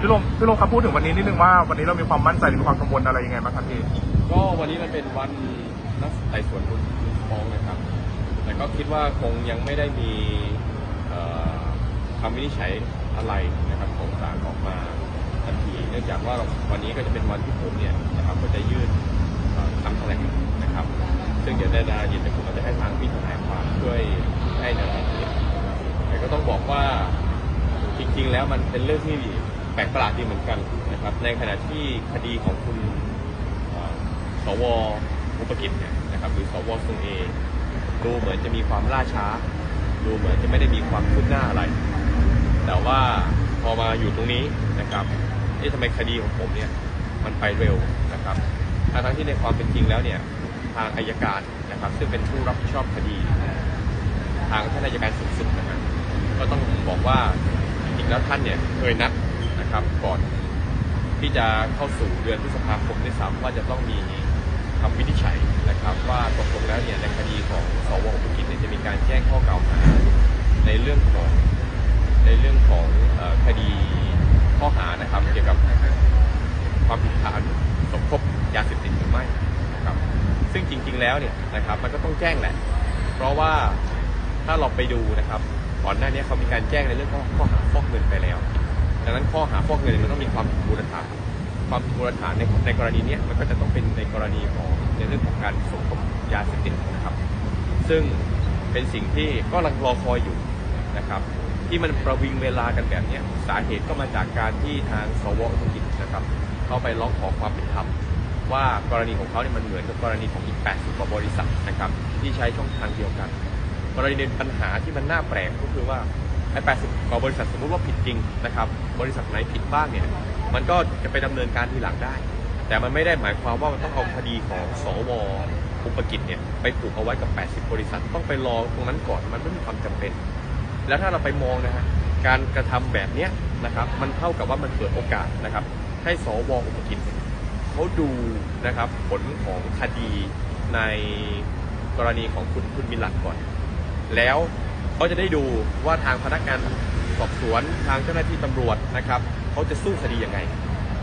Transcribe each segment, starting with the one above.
พี่ลงพี่ลงครับพูดถึงวันนี้นิดนึงว่าวันนี้เรามีความมั่นใจหรือมีความกังวลอะไรยังไงบ้างครับพี่ก็วันนี้มันเป็นวันนัดไต่สวนมูลฟ้องนะครับ แต่ก็คิดว่าคงยังไม่ได้มีคำวินิจฉัยอะไรนะครับของศาลออกมาทันที เนื่องจากว่าวันนี้ก็จะเป็นวันที่ผมเนี่ยนะครับก็จะยื่นเอ่อคำแถลงนะครับ ซึ่งเดี๋ยวในรายละเอียดผมก็จะให้ทางพี่ทนายความช่วยให้ในรายละเอียดแต่ก็ต้องบอกว่าจริงๆแล้วมันเป็นเรื่องที่ แปลกประหลาดดีเหมือนกันนะครับ ในขณะที่คดีของคุณสวอุปกิจเนี่ยนะครับหรือสวทรงเอดูเหมือนจะมีความล่าช้า ดูเหมือนจะไม่ได้มีความคืบหน้าอะไร แต่ว่าพอมาอยู่ตรงนี้นะครับเอ๊ะทำไมคดีของผมเนี่ยมันไปเร็วนะครับทั้งที่ในความเป็นจริงแล้วเนี่ยทางอายการนะครับ ซึ่งเป็นผู้รับผิดชอบคดี ทางท่านอายการสูงสุดนะครับก็ต้องบอกว่าจริงๆแล้วท่านเนี่ยเคยนัด นะครับ ก่อนที่จะเข้าสู่เดือนพฤษภาคมด้วยซ้ำว่าจะต้องมีคำวินิจฉัยนะครับ ว่าตกลงแล้วเนี่ยในคดีของสวอุปกิจเนี่ยจะมีการแจ้งข้อกล่าวหาในเรื่องของในเรื่องของคดีข้อหานะครับเกี่ยวกับความผิดฐานสมคบยาเสพติดหรือไม่นะครับ ซึ่งจริง ๆ แล้วเนี่ยนะครับมันก็ต้องแจ้งแหละ เพราะว่าถ้าเราไปดูนะครับก่อนหน้านี้เขามีการแจ้งในเรื่องข้อข้อหาฟอกเงินไปแล้ว ดังนั้นข้อหาฟอกเงินมันต้องมีความผิดมูลฐานความผิดมูลฐานในในกรณีนี้มันก็จะต้องเป็นในกรณีของในเรื่องของการสมคบยาเสพติดนะครับ ซึ่งเป็นสิ่งที่ก็ลังรอคอยอยู่นะครับที่มันประวิงเวลากันแบบนี้สาเหตุก็มาจากการที่ทางสวธุรกิจนะครับเขาไปร้องขอความเป็นธรรมว่ากรณีของเขาเนี่ยมันเหมือนกับกรณีของอีก 80 กว่าบริษัทนะครับที่ใช้ช่องทางเดียวกัน กรณีในปัญหาที่มันน่าแปลกก็คือว่า ไอ้80กว่าบริษัทสมมติว่าผิดจริงนะครับ บริษัทไหนผิดบ้างเนี่ย มันก็จะไปดำเนินการทีหลังได้ แต่มันไม่ได้หมายความว่ามันต้องเอาคดีของสวอุปกิจเนี่ยไปผูกเอาไว้กับ 80 บริษัท ต้องไปรอตรงนั้นก่อน มันไม่มีความจำเป็น แล้วถ้าเราไปมองนะฮะ การกระทำแบบเนี้ยนะครับ มันเท่ากับว่ามันเปิดโอกาสนะครับ ให้สวอุปกิจเนี่ยเขาดูนะครับผลของคดีในกรณีของคุณคุณมินลัดก่อน แล้ว เขาจะได้ดูว่าทางพนักงานสอบสวนทางเจ้าหน้าที่ตำรวจนะครับเขาจะสู้คดียังไง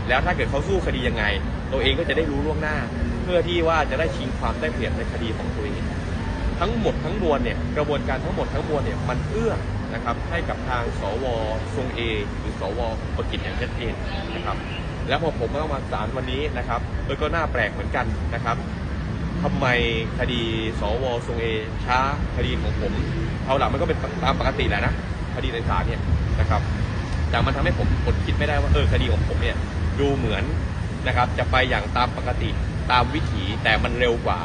แล้วถ้าเกิดเขาสู้คดียังไง ตัวเองก็จะได้รู้ล่วงหน้า เพื่อที่ว่าจะได้ชิงความได้เปรียบในคดีของตัวเองทั้งหมดทั้งมวลเนี่ยกระบวนการทั้งหมดทั้งมวลเนี่ยมันเอื้อนะครับให้กับทางสวทรงเอหรือสวประกิจอย่างชัดเจนนะครับแล้วพอผมต้องมาศาลวันนี้นะครับเออก็น่าแปลกเหมือนกันนะครับ ทำไมคดีสวทรงเอช้าคดีของผม เอาหลักมันก็เป็นตามปกติแหละนะคดีในศาลเนี่ยนะครับ แต่มันทำให้ผมอดคิดไม่ได้ว่าเออคดีของผมเนี่ยดูเหมือนนะครับจะไปอย่างตามปกติตามวิถีแต่มันเร็วกว่า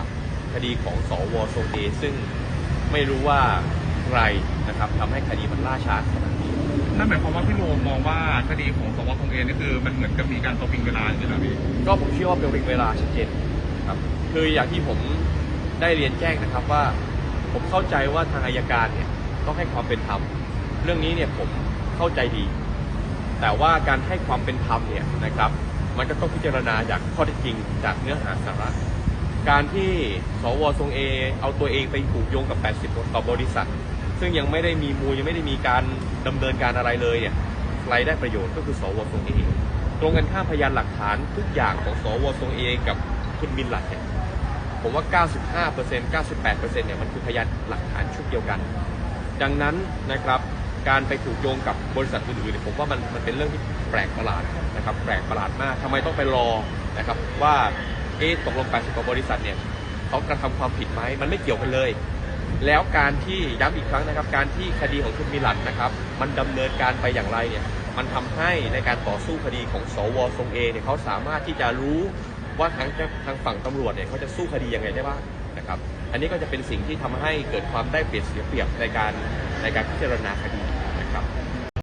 คดีของสวทรงเอซึ่งไม่รู้ว่าใครนะครับทำให้คดีมันล่าช้าขนาดนี้นั่นหมายความว่าพี่โลมองว่าคดีของสวทงเอนี่คือมันเหมือนกับมีการตัวปิงเวลาอย่างนี้นะพี่ก็ผมเชื่อว่าเป็นเวลาชัดเจนครับ คืออย่างที่ผมได้เรียนแจ้งนะครับว่า ผมเข้าใจว่าทางอายการเนี่ยต้องให้ความเป็นธรรมเรื่องนี้เนี่ยผมเข้าใจดี แต่ว่าการให้ความเป็นธรรมเนี่ยนะครับ มันก็ต้องพิจารณาจากข้อเท็จจริงจากเนื้อหาสาระ การที่สวทรงเอเอาตัวเองไปผูกโยงกับ 80ต่อบริษัท ซึ่งยังไม่ได้มีมูลยังไม่ได้มีการดำเนินการอะไรเลยเนี่ยใครได้ประโยชน์ก็คือสวทรงเอตรงกันข้ามพยานหลักฐานทุกอย่างของสวทรงเอกับ คุณมินลัดเนี่ยผมว่า 95% 98%เนี่ยมันคือพยานหลักฐานชุดเดียวกัน ดังนั้นนะครับการไปผูกโยงกับบริษัทอื่นๆเนี่ยผมว่ามันมันเป็นเรื่องที่แปลกประหลาดนะครับแปลกประหลาดมากทำไมต้องไปรอนะครับว่าเอ๊ะตกลง80กว่าบริษัทเนี่ยเขากระทำความผิดไหมมันไม่เกี่ยวกันเลย แล้วการที่ย้ำอีกครั้งนะครับ การที่คดีของคุณมิลันนะครับ มันดำเนินการไปอย่างไรเนี่ยมันทำให้ในการต่อสู้คดีของสวทรงเอเนี่ยเขาสามารถที่จะรู้ ว่าทางทางฝั่งตำรวจเนี่ยเขาจะสู้คดียังไงได้บ้างนะครับ อันนี้ก็จะเป็นสิ่งที่ทำให้เกิดความได้เปรียบเสียเปรียบในการในการพิจารณาคดี